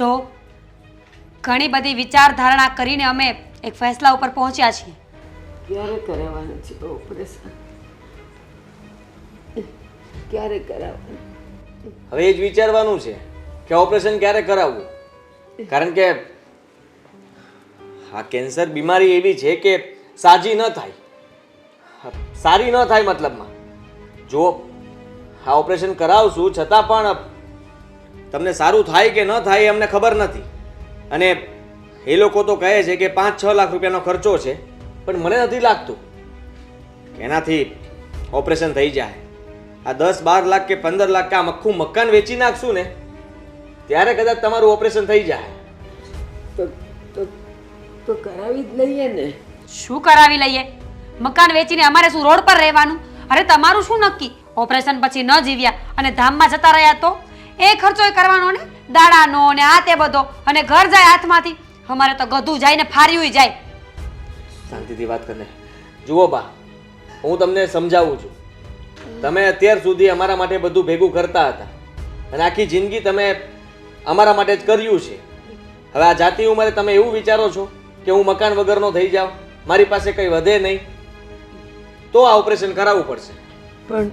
જો ઘણી બધી વિચારધારણા કરીને અમે એક ફેસલા ઉપર પહોંચ્યા છીએ. ક્યારે કરાવવાનું છે ઓપરેશન ક્યારે કરાવવાનું? હવે એ જ વિચારવાનું છે કે ઓપરેશન ક્યારે કરાવવું? કારણ કે આ કેન્સર બીમારી એવી છે કે સાજી ન થાય. સારી ન થાય મતલબમાં. જો આ ઓપરેશન કરાવશું છતાં પણ તમને સારું થાય કે ન થાય એ અમને ખબર નથી. અને એ લોકો તો કહે છે કે પાંચ છ લાખ રૂપિયાનો ખર્ચો છે પણ મને નથી લાગતું એનાથી ઓપરેશન થઈ જાય. આ દસ બાર લાખ કે પંદર લાખ કે આમ આખું મકાન વેચી નાખશું ને ત્યારે કદાચ તમારું ઓપરેશન થઈ જાય. તો તો તો કરાવી જ લઈએ ને. શું કરાવી લઈએ? મકાન વેચીને અમારે શું રોડ પર રહેવાનું? અરે તમારું શું નક્કી? ઓપરેશન પછી ન જીવ્યા અને ધામમાં જતા રહ્યા તો? એ ખર્ચો એ કરવાનો ને? દાડાનો ને આ તે બધો. અને ઘર જાય હાથમાંથી. અમારે તો ગધું જાય ને ફાર્યું જાય. શાંતિથી વાત કરને જુઓ બા હું તમને સમજાવું છું. તમે અત્યાર સુધી અમારા માટે બધું ભેગું કરતા હતા. અને આખી જિંદગી તમે અમારા માટે જ કર્યું છે. હવે આ જાતિ ઉંમરે તમે એવું વિચારો છો કે હું મકાન વગરનો થઈ જાઉં મારી પાસે કંઈ વધે નહીં તો આ ઓપરેશન કરાવવું પડશે. પણ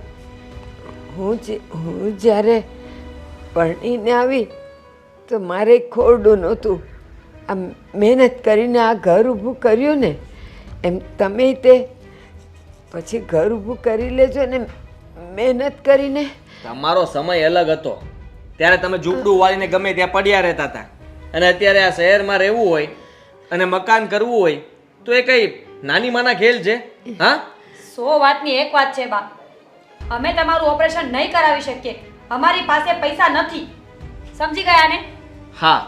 હું જે હું જ્યારે પરણીને આવી તો મારે ખોરડું નહોતું. આ મહેનત કરીને આ ઘર ઊભું કર્યું ને એમ તમે તે પછી ઘર ઊભું કરી લેજો ને મહેનત કરીને. તમારો સમય અલગ હતો. ત્યારે તમે ઝૂંપડું વાળીને ગમે ત્યાં પડ્યા રહેતા હતા. અને અત્યારે આ શહેરમાં રહેવું હોય અને મકાન કરવું હોય તો એ કઈ નાની માના ખેલ છે? હા? સો વાતની એક વાત છે બા. અમે તમારું ઓપરેશન નહીં કરાવી શકીએ. અમારી પાસે પૈસા નથી. સમજી ગયા ને? હા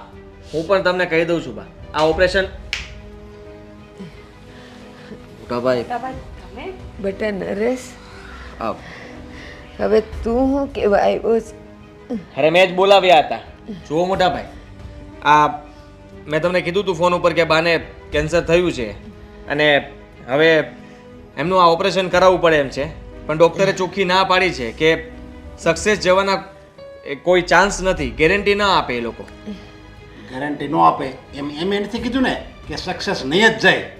હું પણ તમને કહી દઉં છું બા. આ ઓપરેશન મોટા ભાઈ તમે? બેટા નરેશ. હવે તું હું કેવા આવ્યો અરે મેં જ બોલાવ્યા હતા. જુઓ મોટા ભાઈ આ મેં તમને કીધું હતું ફોન ઉપર કે બાને કેન્સર થયું છે. અને હવે એમનું આ ઓપરેશન કરાવવું પડે એમ છે. પણ ડૉક્ટરે ચોખ્ખી ના પાડી છે કે સક્સેસ જવાના એ કોઈ ચાન્સ નથી. ગેરંટી ના આપે એ લોકો. ગેરંટી ન આપે. એમ એમ એ નથી કીધું ને કે સક્સેસ નહીં જ જાય.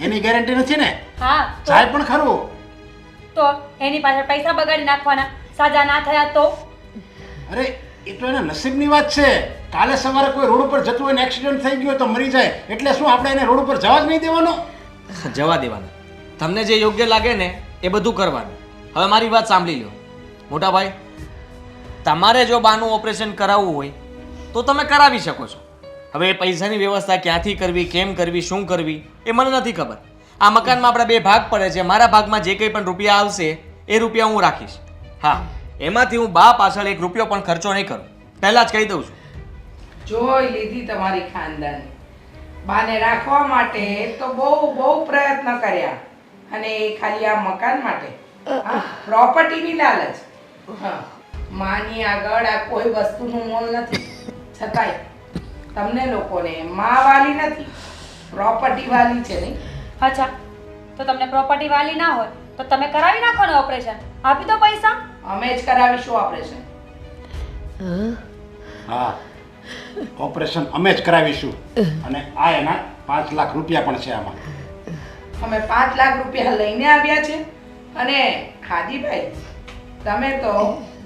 એની ગેરંટી નથી ને? હા જાય પણ ખરું. તો એની પાછળ પૈસા બગાડી નાખવાના. સાજા ના થયા તો? અરે એ તો એના નસીબની વાત છે. કાલે સવારે કોઈ રોડ ઉપર જતું હોય ને એક્સિડન્ટ થઈ ગયો તો મરી જાય. એટલે શું આપણે એને રોડ ઉપર જવા જ નહીં દેવાનો? જવા દેવાના. તમને જે યોગ્ય લાગે ને એ બધું કરવાનું. હવે મારી વાત સાંભળી લો. મોટા ભાઈ તમારે જો બાનું ઓપરેશન કરાવવું હોય તો તમે કરાવી શકો છો. હવે એ પૈસાની વ્યવસ્થા ક્યાંથી કરવી કેમ કરવી શું કરવી એ મને નથી ખબર. આ મકાનમાં આપણા બે ભાગ પડે છે મારા ભાગમાં જે કંઈ પણ રૂપિયા આવશે એ રૂપિયા હું રાખીશ. હા એમાંથી હું બા પાછળ એક રૂપિયો પણ ખર્ચો નહીં કરું. પહેલાં જ કહી દઉં છું. જોઈ લીધી તમારી ખાનદાની. બાને રાખવા માટે તો બહુ બહુ પ્રયત્ન કર્યા. અને એ ખાલી આ મકાન માટે. પ્રોપર્ટીની લાલચ. હા. માની આગળ આ કોઈ વસ્તુનું મોલ નથી. છતાંય તમને લોકોને માં વાલી નથી. પ્રોપર્ટી વાલી છે નહીં. અચ્છા. તો તમને પ્રોપર્ટી વાલી ના હોય તો તમે કરાવી નાખો ને ઓપરેશન આપી દો પૈસા. અમે જ કરાવીશું ઓપરેશન હા. હા. ઓપરેશન અમે જ કરાવીશું. અને આ એના પાંચ લાખ રૂપિયા પણ છે આમાં. અમે પાંચ લાખ રૂપિયા લઈને આવ્યા છે. અને ખાદીભાઈ તમે તો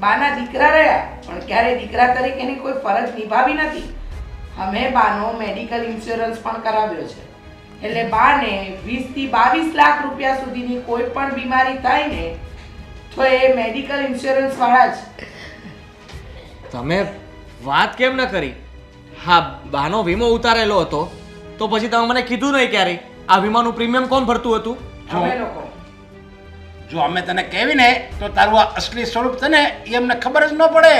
બાના દીકરા રહ્યા પણ ક્યારે દીકરા તરીકેની કોઈ ફરજ નિભાવી નથી. અમે બાનો મેડિકલ ઇન્સ્યોરન્સ પણ કરાવ્યો છે. એટલે બાને વીસથી બાવીસ લાખ રૂપિયા સુધીની કોઈ પણ બીમારી થાય ને તો એ મેડિકલ ઇન્સ્યોરન્સ વાળા જ. તમે વાત કેમ ન કરી? હા બાનો વીમો ઉતારેલો હતો તો પછી તમે મને કીધું નહીં ક્યારેય? આ વીમાનું પ્રીમિયમ કોણ ભરતું હતું? અમે લોકો. જો અમે તને કહેવી ને તો તારું આ અસલી સ્વરૂપ તને એ અમને ખબર જ ન પડે.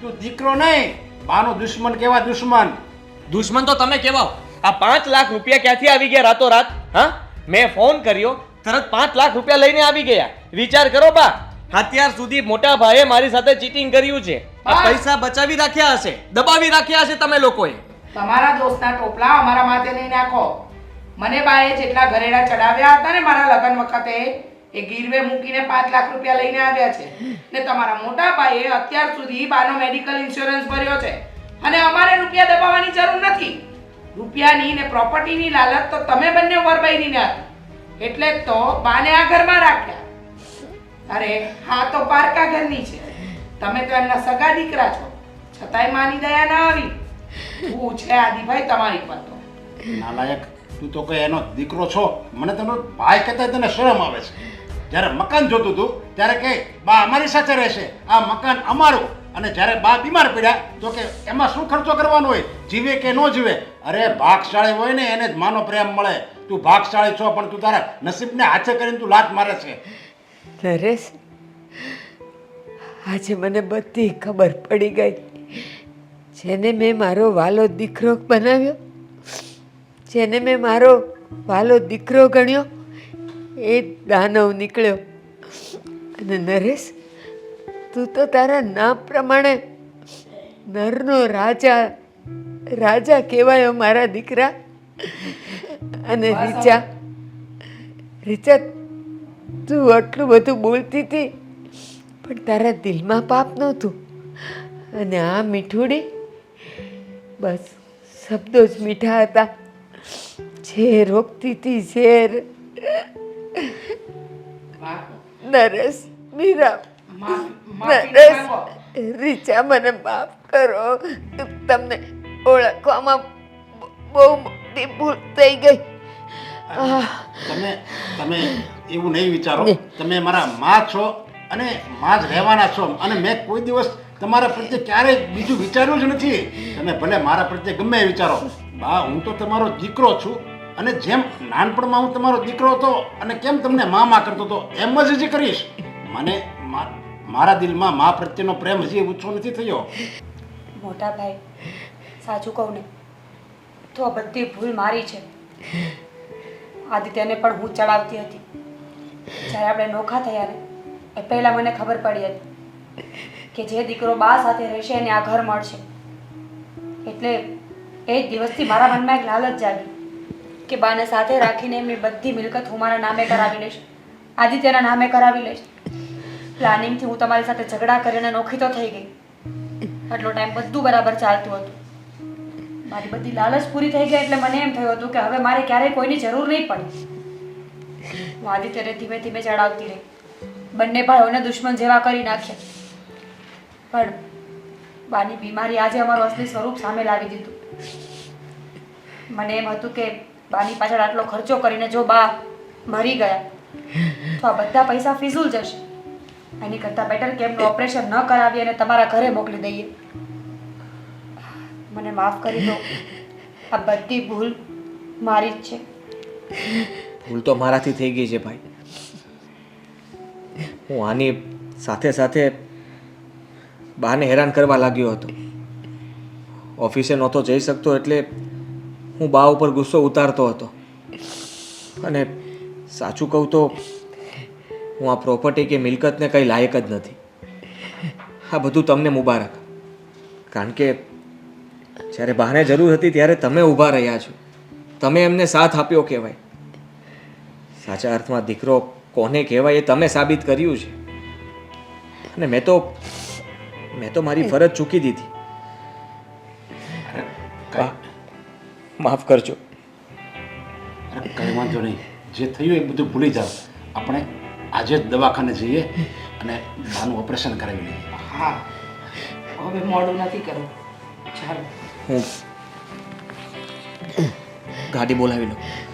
તું દીકરો નહીં બાનો દુશ્મન કેવા દુશ્મન? દુશ્મન તો તમે કેવા આ પાંચ લાખ રૂપિયા ક્યાંથી આવી ગયા રાતો રાત હા? મેં ફોન કર્યો તરત પાંચ લાખ રૂપિયા લઈને આવી ગયા. વિચાર કરો બા અત્યાર સુધી મોટા ભાઈએ મારી સાથે ચીટિંગ કર્યું છે. આ પૈસા બચાવી રાખ્યા હશે દબાવી રાખ્યા હશે તમે લોકોએ. તમારા દોસ્તના ટોપલા અમારા માથે નહીં નાખો. મને બાએ જેટલા ઘરેડા ચડાવ્યા હતા ને મારા લગ્ન વખતે એ ગીરવે મૂકીને પાંચ લાખ રૂપિયા લઈને આવ્યા છે. ને તમારા મોટા ભાઈએ અત્યાર સુધી બાનો મેડિકલ ઇન્સ્યોરન્સ ભર્યો છે. અને અમારે રૂપિયા દબાવવાની જરૂર નથી. રૂપિયાની ને પ્રોપર્ટીની લાલચ તો તમે બંને વરબાઈની ને હતી એટલે તો બાને આ ઘરમાં રાખ્યા. અરે, હા તો પારકા ઘરની છે. તમે તો એમના સગા દીકરા છો. છતાંય માની દયા ના આવી. હું છે આદિભાઈ તમારી પર તો. નાલાયક, તું તો કઈ એનો દીકરો છો? મને તને ભાઈ કહેતા તને શરમ આવે છે. જ્યારે મકાન જોતું હતું, ત્યારે કે બા અમારી સાથે રહેશે. આ મકાન અમારું. અને જ્યારે બા બીમાર પડ્યા, તો કે એમાં શું ખર્ચો કરવાનો હોય? જીવે કે ન જીવે? અરે ભાગશાળી હોય ને, એને જ માનો પ્રેમ મળે. તું ભાગશાળી છો, પણ તું તારા નસીબને હાથે કરીને તું લાત મારે છે. નરેશ, આજે મને બધી ખબર પડી ગઈ. જેને મેં મારો વાલો દીકરો બનાવ્યો, જેને મેં મારો વાલો દીકરો ગણ્યો એ દાનવ નીકળ્યો. અને નરેશ તું તો તારા નામ પ્રમાણે નરનો રાજા રાજા કહેવાયો મારા દીકરા. અને રીચા રીચા તું આટલું બધું બોલતી હતી પણ તારા દિલમાં પાપ નહોતું. અને આ મીઠુડી બસ શબ્દો જ મીઠા હતા. જે રોકતી હતી ઝેર. નરેશ મીરા માફ- માફી નરેશ. રીચા મને માફ કરો. તમને ઓળખવામાં બહુ મોટી ભૂલ થઈ ગઈ. તમે તમે એવું નહીં વિચારો. તમે મારા માં છો અને માં જ રહેવાના છો. અને મેં કોઈ દિવસ તમારા પ્રત્યે ક્યારેય બીજું વિચાર્યું જ નથી. તમે ભલે મારા પ્રત્યે ગમે વિચારો. બા હું તો તમારો દીકરો છું. અને જેમ નાનપણમાં હું તમારો દીકરો હતો અને કેમ તમને મામા કરતો હતો, એમ જ હજી કરીશ. મને મા- મારા દિલમાં મા પ્રત્યેનો પ્રેમ હજી ઓછો નથી થયો. મોટા ભાઈ, સાચું કહું ને, તો આ બધી ભૂલ મારી છે. આદિત્યને પણ હું ચડાવતી હતી. જ્યારે આપણે નોખા થયા ને, એ પહેલાં મને ખબર પડી હતી કે જે દીકરો બા સાથે રહેશે એને આ ઘર મળશે. એટલે એ જ દિવસથી મારા મનમાં એક લાલચ જાગી. કે બાને સાથે રાખીને એમની બધી મિલકત હું મારા નામે કરાવી લઈશ. આદિત્યના નામે કરાવી લઈશ. પ્લાનિંગથી હું તમારી સાથે ઝઘડા કરીને નોખી તો થઈ ગઈ. આટલો ટાઈમ બધું બરાબર ચાલતું હતું. મારી બધી લાલચ પૂરી થઈ ગઈ એટલે મને એમ થયું હતું કે હવે મારે ક્યારેય કોઈની જરૂર નહીં પડી. હું આદિત્યને ધીમે ધીમે ચડાવતી રહી. બંને ભાઈઓને દુશ્મન જેવા કરી નાખ્યા. પણ બાની બીમારી આજે અમારું અસલી સ્વરૂપ સામે લાવી દીધું. મને એમ હતું કે બાની પાછળ આટલો ખર્ચો કરીને જો બા મરી ગયા, તો આ બધા પૈસા ફિઝુલ જશે. એની કરતાં બેટર કે એમનું ઓપરેશન ન કરાવીએ અને તમારા ઘરે મોકલી દઈએ. મને માફ કરી દો. આ બધી ભૂલ મારી જ છે. ભૂલ તો મારાથી થઈ ગઈ છે ભાઈ. હું આની સાથે સાથે બાને હેરાન કરવા લાગ્યો હતો. ઓફિસે નહોતો જઈ શકતો એટલે હું બા ઉપર ગુસ્સો ઉતારતો હતો. અને સાચું કહું તો, હું આ પ્રોપર્ટી કે મિલકતને કંઈ લાયક જ નથી. આ બધું તમને મુબારક. કારણ કે જ્યારે બહાને જરૂર હતી ત્યારે તમે ઊભા રહ્યા છો. તમે એમને સાથ આપ્યો કહેવાય. સાચા અર્થમાં દીકરો કોને કહેવાય એ તમે સાબિત કર્યું છે. અને મેં તો મેં તો મારી ફરજ ચૂકી દીધી. માફ કરજો. અરે કંઈ વાંધો નહીં. જે થયું એ બધું ભૂલી જાઓ. આપણે આજે જ દવાખાને જઈએ અને નાનું ઓપરેશન કરાવી લઈએ. હા. હવે મોડું નથી કરવું ચાલો. હું ગાડી બોલાવી લઉં.